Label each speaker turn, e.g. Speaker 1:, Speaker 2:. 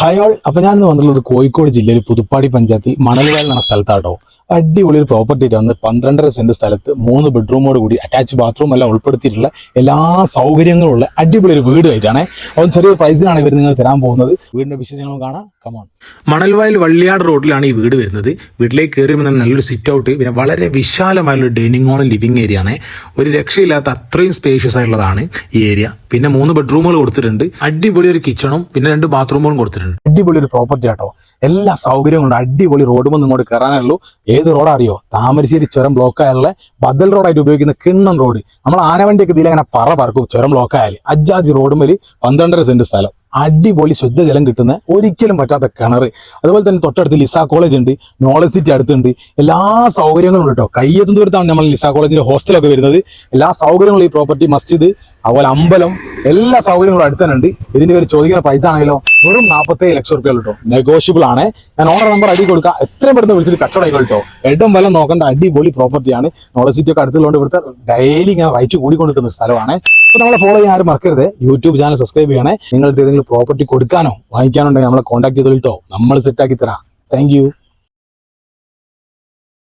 Speaker 1: ഹയോൾ അപ്പൊ ഞാൻ വന്നിട്ടുള്ളത് കോഴിക്കോട് ജില്ലയിൽ പുതുപ്പാടി പഞ്ചായത്തിൽ മണൽവയൽ എന്ന സ്ഥലത്താട്ടോ. അടിപൊളി ഒരു പ്രോപ്പർട്ടി വന്ന് പന്ത്രണ്ടര സെന്റ് സ്ഥലത്ത് മൂന്ന് ബെഡ്റൂമോട് കൂടി അറ്റാച്ച് ബാത്റൂം എല്ലാം ഉൾപ്പെടുത്തിയിട്ടുള്ള എല്ലാ സൗകര്യങ്ങളും ഉള്ള അടിപൊളി ഒരു വീട് ആയിട്ടാണ്. അപ്പം ചെറിയ പ്രൈസിനാണ് ഇവർ നിങ്ങൾ തരാൻ പോകുന്നത്. വീടിന്റെ വിശേഷങ്ങളും കാണാം. കമോൺ മണൽവയൽ വള്ളിയാട് റോഡിലാണ് ഈ വീട് വരുന്നത്. വീട്ടിലേക്ക് കയറി നല്ലൊരു സിറ്റ് ഔട്ട് പിന്നെ വളരെ വിശാലമായുള്ള ഡൈനിങ് ഹോളും ലിവിങ് ഏരിയ ആണ്. ഒരു രക്ഷയില്ലാത്ത അത്രയും സ്പേഷ്യസ് ആയിട്ടുള്ളതാണ് ഈ ഏരിയ പിന്നെ മൂന്ന് ബെഡ്റൂമുകൾ കൊടുത്തിട്ടുണ്ട്. അടിപൊളി ഒരു കിച്ചണും പിന്നെ രണ്ട് ബാത്റൂമുകളും കൊടുത്തിട്ടുണ്ട്. അടിപൊളി ഒരു പ്രോപ്പർട്ടി ആട്ടോ. എല്ലാ സൗകര്യങ്ങളും അടിപൊളി റോഡും ഇങ്ങോട്ട് കയറാനുള്ളൂ ഏത് റോഡ് അറിയോ? താമരശ്ശേരി ചുരം ബ്ലോക്ക് ആയുള്ള ബദൽ റോഡായിട്ട് ഉപയോഗിക്കുന്ന കിണ്ണം റോഡ് നമ്മൾ ആനവണ്ടിയൊക്കെ ഇതിൽ അങ്ങനെ പറ പറക്കും ചുരം ബ്ലോക്ക് ആയാലും. അജാജി റോഡും വഴി പന്ത്രണ്ടര സെന്റ് സ്ഥലം. അടിപൊളി ശുദ്ധജലം കിട്ടുന്ന ഒരിക്കലും പറ്റാത്ത കിണർ അതുപോലെ തന്നെ തൊട്ടടുത്ത് ലിസ കോളേജ് ഉണ്ട് നോളജ് സിറ്റി അടുത്തുണ്ട്. എല്ലാ സൗകര്യങ്ങളും ഉണ്ട് കേട്ടോ. കയ്യെത്തും ദൂരത്താണ് നമ്മൾ ലിസ കോളേജിന്റെ ഹോസ്റ്റലൊക്കെ വരുന്നത്. എല്ലാ സൗകര്യങ്ങളും ഈ പ്രോപ്പർട്ടി മസ്ജിദ് അതുപോലെ അമ്പലം എല്ലാ സൗകര്യങ്ങളും അടുത്തന്നെ ഉണ്ട്. ഇതിന്റെ പേര് ചോദിക്കുന്ന പൈസ ആണെങ്കിലോ വെറും നാൽപ്പത്തേഴ് ലക്ഷം റുപ്യ കേട്ടോ നെഗോഷ്യബിൾ ആണ്. ഞാൻ ഓണർ നമ്പർ അടി കൊടുക്കുക എത്രയും പെട്ടെന്ന് വിളിച്ചിട്ട് കച്ചവടം കേട്ടോ എടം വല്ല നോക്കേണ്ട. അടിപൊളി പ്രോപ്പർട്ടിയാണ് നോളജ് സിറ്റി ഒക്കെ അടുത്തുള്ളതുകൊണ്ട് ഇവിടുത്തെ ഡെയിലി ഇങ്ങനെ റൈറ്റ് കൂടിക്കൊണ്ടിരിക്കുന്ന സ്ഥലമാണ്. അപ്പൊ നമ്മളെ ഫോളോ ചെയ്യാൻ ആരും മറക്കരുത്. യൂട്യൂബ് ചാനൽ സബ്സ്ക്രൈബ് ചെയ്യണേ. നിങ്ങൾക്ക് ഏതെങ്കിലും പ്രോപ്പർട്ടി കൊടുക്കാനോ വാങ്ങിക്കാനോ ഉണ്ടെങ്കിൽ നമ്മളെ കോൺടാക്ട് ചെയ്തോളിട്ടോ നമ്മൾ സെറ്റ് ആക്കി തരാം. താങ്ക്